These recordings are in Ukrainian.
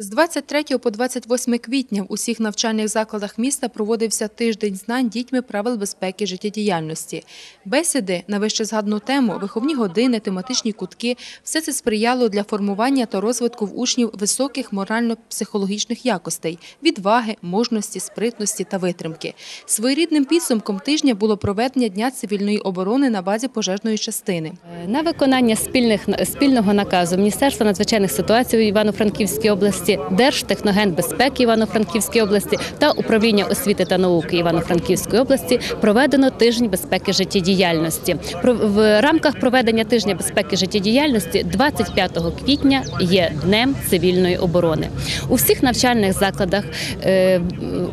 З 23 по 28 квітня в усіх навчальних закладах міста проводився тиждень знань дітьми правил безпеки життєдіяльності. Бесіди на вище згадану тему, виховні години, тематичні кутки – все це сприяло для формування та розвитку в учнів високих морально-психологічних якостей – відваги, мужності, спритності та витримки. Своєрідним підсумком тижня було проведення Дня цивільної оборони на базі пожежної частини. На виконання спільних спільного наказу Міністерства надзвичайних ситуацій в Івано-Франківській області, Держтехногенбезпеки Івано-Франківської області та управління освіти та науки Івано-Франківської області проведено тиждень безпеки життєдіяльності. В рамках проведення тижня безпеки життєдіяльності 25 квітня є днем цивільної оборони. У всіх навчальних закладах е,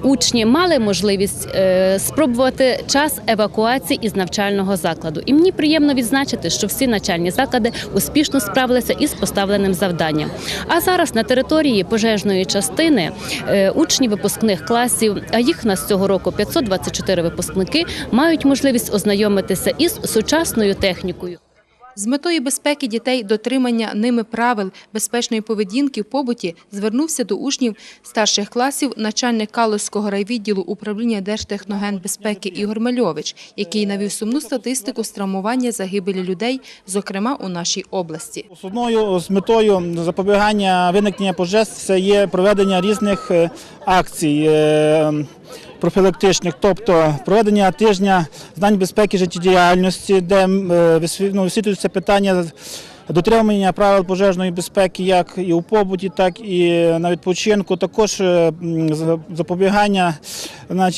учні мали можливість е, спробувати час евакуації із навчального закладу. І мені приємно відзначити, що всі навчальні заклади успішно справилися із поставленим завданням. А зараз на території пожежної частини е, учні випускних класів, а їх нас цього року 524 випускники, мають можливість ознайомитися із сучасною технікою. З метою безпеки дітей, дотримання ними правил безпечної поведінки в побуті звернувся до учнів старших класів начальник Калузького райвідділу управління Держтехногенбезпеки Ігор Мальович, який навів сумну статистику з травмування загибелі людей, зокрема у нашій області. Основною з метою запобігання виникнення пожеж це є проведення різних е, акцій е, профілактичних, тобто проведення тижня знань безпеки життєдіяльності, де е, ну, висвітлюються питання дотримання правил пожежної безпеки як і у побуті, так і на відпочинку. Також е, за- запобігання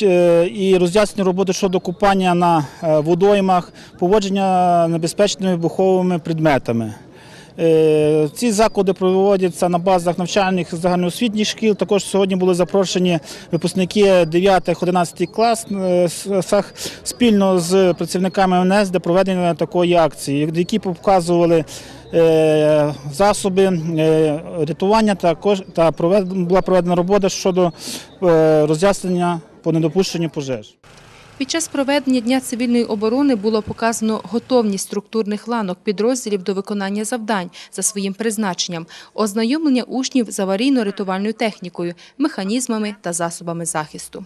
е, і роз'яснення роботи щодо купання на водоймах, поводження небезпечними вибуховими предметами. Е, Ці заходи проводяться на базах навчальних загальноосвітніх шкіл. Також сьогодні були запрошені випускники 9-11 клас е, спільно з працівниками МНС для проведення такої акції, які показували е, засоби рятування. Також та була проведена робота щодо роз'яснення по недопущенню пожеж. Під час проведення Дня цивільної оборони було показано готовність структурних ланок підрозділів до виконання завдань за своїм призначенням, ознайомлення учнів з аварійно-рятувальною технікою, механізмами та засобами захисту.